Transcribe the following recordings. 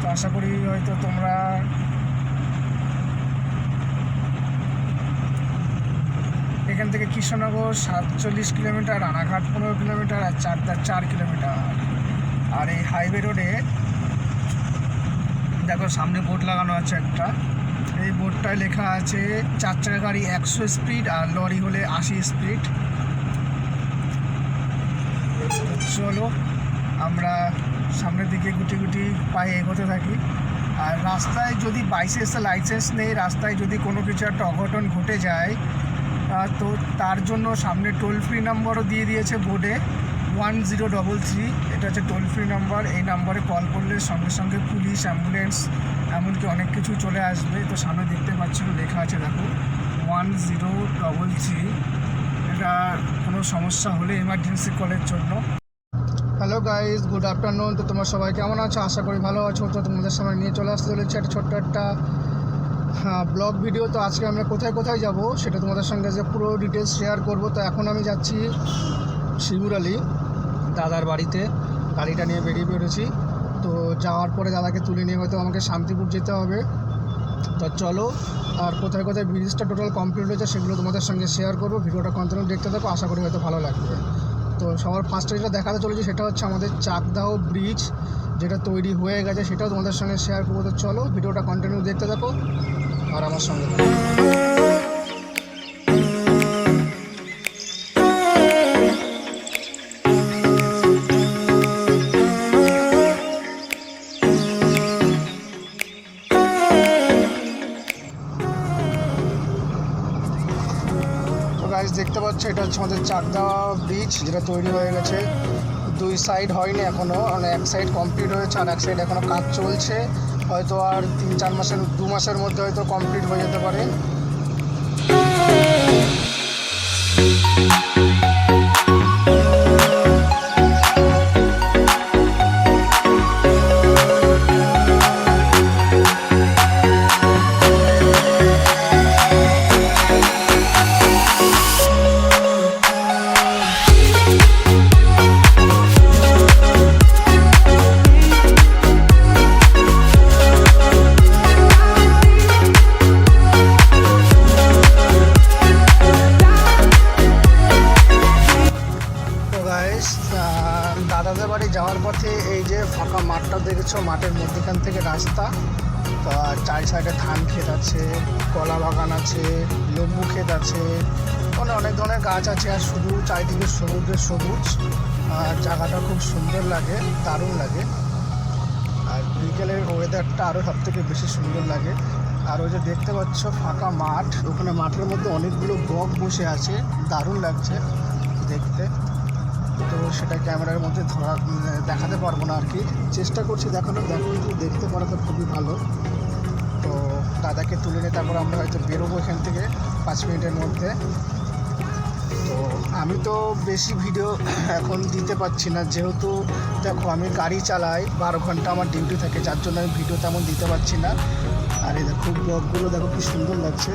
তো আশা করি হয়তো তোমরা এখান থেকে কৃষ্ণনগর সাতচল্লিশ কিলোমিটার, রানাঘাট পনেরো কিলোমিটার আর চারটা চার কিলোমিটার। আর এই হাইওয়ে রোডে দেখো সামনে বোর্ড লাগানো আছে একটা। এই বোর্ডটায় লেখা আছে, চার চাকা গাড়ি একশো স্পিড আর লরি হলে আশি স্পিড চলো, আমরা সামনের দিকে গুটি গুটি পায়ে এগোতে থাকি। আর রাস্তায় যদি বাইসেন্স লাইসেন্স নেই রাস্তায় যদি কোনো কিছু একটা অঘটন ঘটে যায় তো তার জন্য সামনে টোল ফ্রি নাম্বারও দিয়ে দিয়েছে বোর্ডে ওয়ান জিরো ডবল থ্রি এটা হচ্ছে টোল ফ্রি নাম্বার এই নাম্বারে কল করলে সঙ্গে সঙ্গে পুলিশ অ্যাম্বুলেন্স এমনকি অনেক কিছু চলে আসবে। তো সামনে দেখতে পাচ্ছিল লেখা আছে দেখো ওয়ান জিরো ডবল থ্রি এটা কোনো সমস্যা হলে এমার্জেন্সি কলের জন্য। হ্যালো গাইজ গুড আফটারনুন তো তোমার সবাই কেমন আছো? আশা করি ভালো আছো। তো তোমাদের সামনে নিয়ে চলে আসতে চলেছে একটা ছোট্ট একটা হ্যাঁ ব্লগ ভিডিও তো আজকে আমরা কোথায় কোথায় যাব সেটা তোমাদের সঙ্গে যে পুরো ডিটেলস শেয়ার করব। তো এখন আমি যাচ্ছি শিমুর আলী দাদার বাড়িতে। গাড়িটা নিয়ে বেরিয়ে পড়েছি। তো যাওয়ার পরে দাদাকে তুলে নিয়ে হয়তো আমাকে শান্তিপুর যেতে হবে। তো চলো, আর কোথায় কোথায় ব্রিজটা টোটাল কমপ্লিট হয়েছে সেগুলো তোমাদের সঙ্গে শেয়ার করব। ভিডিওটা কন্টিনিউ দেখতে থাকো। আশা করি হয়তো ভালো লাগবে। তো সবার ফার্স্টে যেটা দেখাতে চলেছি সেটা হচ্ছে আমাদের চাকদাহ ব্রিজ যেটা তৈরি হয়ে গেছে, সেটাও তোমাদের সঙ্গে শেয়ার করব। তো চলো, ভিডিওটা কন্টিনিউ দেখতে থাকো আর আমার সঙ্গে পাচ্ছ এটা হচ্ছে আমাদের চাকদা ব্রিজ যেটা তৈরি হয়ে গেছে। দুই সাইড হয়নি এখনও মানে এক সাইড কমপ্লিট হয়েছে আর এক সাইড এখনও কাজ চলছে। হয়তো আর তিন চার মাসের, দু মাসের মধ্যে হয়তো কমপ্লিট হয়ে যেতে পারে। গাইস দাদাদের বাড়ি যাওয়ার পথে এই যে ফাঁকা মাঠটা দেখেছ, মাঠের মধ্যেখান থেকে রাস্তা। তো চারি সাইডে ধান ক্ষেত আছে, কলা বাগান আছে, লেবু ক্ষেত আছে। মানে অনেক ধরনের গাছ আছে, আর শুধু চারিদিকে সবুজের সবুজ। আর জায়গাটা খুব সুন্দর লাগে, দারুণ লাগে। আর বিকেলের ওয়েদারটা আরও সব থেকে বেশি সুন্দর লাগে। আর ওই যে দেখতে পাচ্ছ ফাঁকা মাঠ, ওখানে মাঠের মধ্যে অনেকগুলো বক বসে আছে, দারুণ লাগছে দেখতে। সেটা ক্যামেরার মধ্যে ধরা দেখাতে পারব না আর কি। চেষ্টা করছি দেখানোর দেখো কিন্তু দেখতে পারা তো খুবই ভালো। তো দাদাকে তুলে নিয়ে তারপর আমরা হয়তো বেরোবো এখান থেকে পাঁচ মিনিটের মধ্যে। তো আমি তো বেশি ভিডিও এখন দিতে পারছি না। যেহেতু দেখো, আমি গাড়ি চালাই, বারো ঘণ্টা আমার ডিউটি থাকে, যার জন্য আমি ভিডিও তেমন দিতে পারছি না। আর এই দেখো, ব্লগগুলো দেখো, কি সুন্দর লাগছে।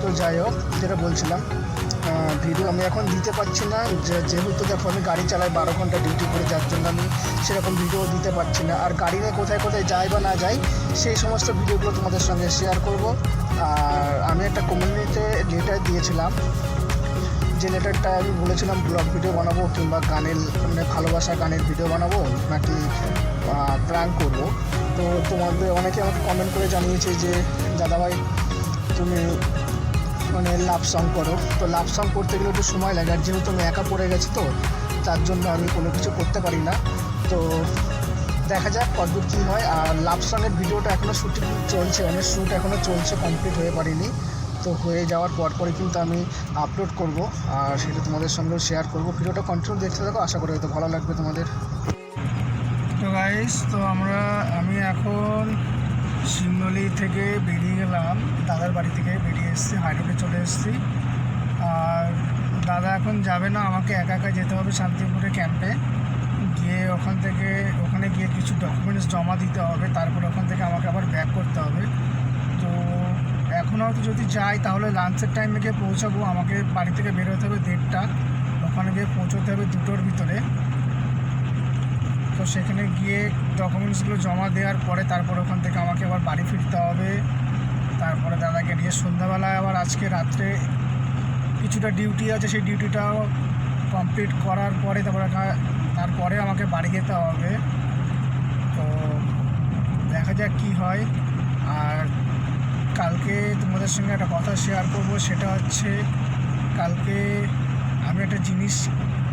তো যাই হোক, যেটা বলছিলাম ভিডিও আমি এখন দিতে পারছি না। যেহেতু দেখো আমি গাড়ি চালাই, বারো ঘণ্টা ডিউটি করে, যার জন্য আমি সেরকম ভিডিও দিতে পারছি না। আর গাড়ি নিয়ে কোথায় কোথায় যাই বা না যাই, সেই সমস্ত ভিডিওগুলো তোমাদের সঙ্গে শেয়ার করব। আর আমি একটা কমিউনিটিতে লেটার দিয়েছিলাম। যে লেটারটা আমি বলেছিলাম ব্লগ ভিডিও বানাবো কিংবা গানের মানে ভালোবাসা গানের ভিডিও বানাবো নাকি প্র্যাঙ্ক করব। তো তোমাদের, অনেকে আমাকে কমেন্ট করে জানিয়েছে যে, দাদাভাই, তুমি মানে লাভ সং করো। তো লাভ সং করতে গেলে একটু সময় লাগে। আর যেহেতু আমি একা পড়ে গেছি তো, তার জন্য আমি কোনো কিছু করতে পারি না। তো দেখা যাক কতদূর কী হয়। আর লাভ সঙের ভিডিওটা এখনও শুটিং চলছে। অনেক শ্যুট এখনও চলছে কমপ্লিট হয়ে পারিনি। তো হয়ে যাওয়ার পর পরে কিন্তু আমি আপলোড করব। আর সেটা তোমাদের সঙ্গেও শেয়ার করব। ভিডিওটা কন্টিনিউ দেখতে থাকো। আশা করি হয়তো ভালো লাগবে তোমাদের। তো গাইস তো আমরা, আমি এখন শিমলি থেকে বেরিয়ে গেলাম, দাদার বাড়ি থেকে বেরিয়ে এসেছি, হাইরোডে চলে এসেছি। আর দাদা এখন যাবে না, আমাকে একা একা যেতে হবে শান্তিপুরে ক্যাম্পে। গিয়ে ওখান থেকে, ওখানে গিয়ে কিছু ডকুমেন্টস জমা দিতে হবে, তারপর ওখান থেকে আমাকে আবার ব্যাক করতে হবে। তো এখন হয়তো যদি যাই, তাহলে লাঞ্চের টাইমে গিয়ে পৌঁছাবো। আমাকে বাড়ি থেকে বেরোতে হবে দেড়টা, ওখানে গিয়ে পৌঁছতে হবে দুটোর ভিতরে। তো সেখানে গিয়ে ডকুমেন্টসগুলো জমা দেওয়ার পরে তারপর ওখান থেকে আমাকে আবার বাড়ি ফিরতে হবে। তারপরে দাদাকে নিয়ে সন্ধ্যাবেলায় আবার আজকে রাত্রে কিছুটা ডিউটি আছে, সেই ডিউটিটাও কমপ্লিট করার পরে তারপরে তারপরে আমাকে বাড়ি যেতে হবে। তো দেখা যাক কী হয়। আর কালকে তোমাদের সঙ্গে একটা কথা শেয়ার করব, সেটা হচ্ছে কালকে আমি একটা জিনিস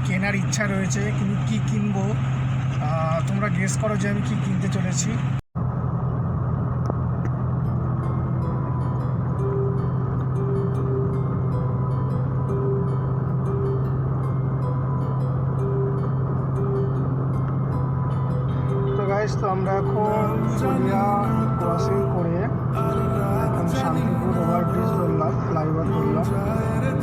কেনার ইচ্ছা রয়েছে, কিন্তু কী কিনবো? তোমরা গেস করো যে আমি কী কিনতে চলেছি। গাইস তো আমরা এখন পুরুলিয়া ক্রসিং করে এখন শান্তিপুর ওভারব্রিজ ধরলাম ফ্লাইওভার ধরলাম।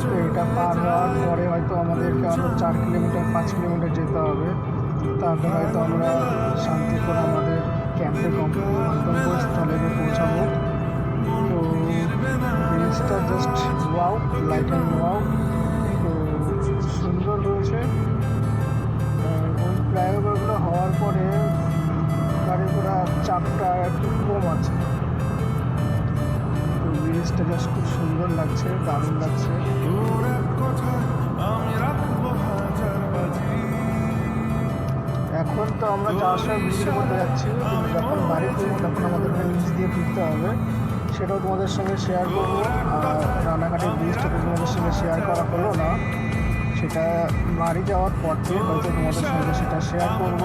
তো এটা পার হওয়ার পরে হয়তো আমাদেরকে আরও চার কিলোমিটার পাঁচ কিলোমিটার যেতে হবে। তারপর হয়তো আমরা শান্তিপুর আমাদের ক্যাম্পে গন্তব্যস্থলে পৌঁছাবো। তো ব্রিজটা জাস্ট ওয়াও লাইটিং ওয়াও তো সুন্দর রয়েছে। ওই ফ্লাইওভারগুলো হওয়ার পরে গাড়ি ঘোড়ার চাপটা একটু কম আছে। তো ব্রিজটা জাস্ট খুব সুন্দর লাগছে, দারুণ লাগছে। এখন তো আমরা যাওয়ার সময় ব্রিজের মধ্যে যাচ্ছি। যখন বাড়ি ফিরবো তখন আমাদেরকে নিচ দিয়ে ফিরতে হবে। সেটাও তোমাদের সঙ্গে শেয়ার করব। আর রানাঘাটের ব্রিজটা তোমাদের সঙ্গে শেয়ার করা হলো না। সেটা বাড়ি যাওয়ার পর থেকে হয়তো তোমাদের সঙ্গে সেটা শেয়ার করব।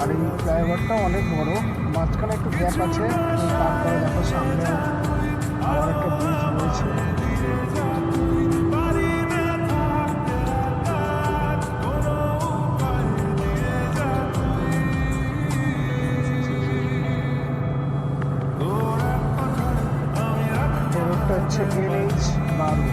আর এই ফ্লাইওভারটা অনেক বড়। মাঝখানে একটু গ্যাপ আছে। তারপরে দেখো হচ্ছে ভিলেজ বারো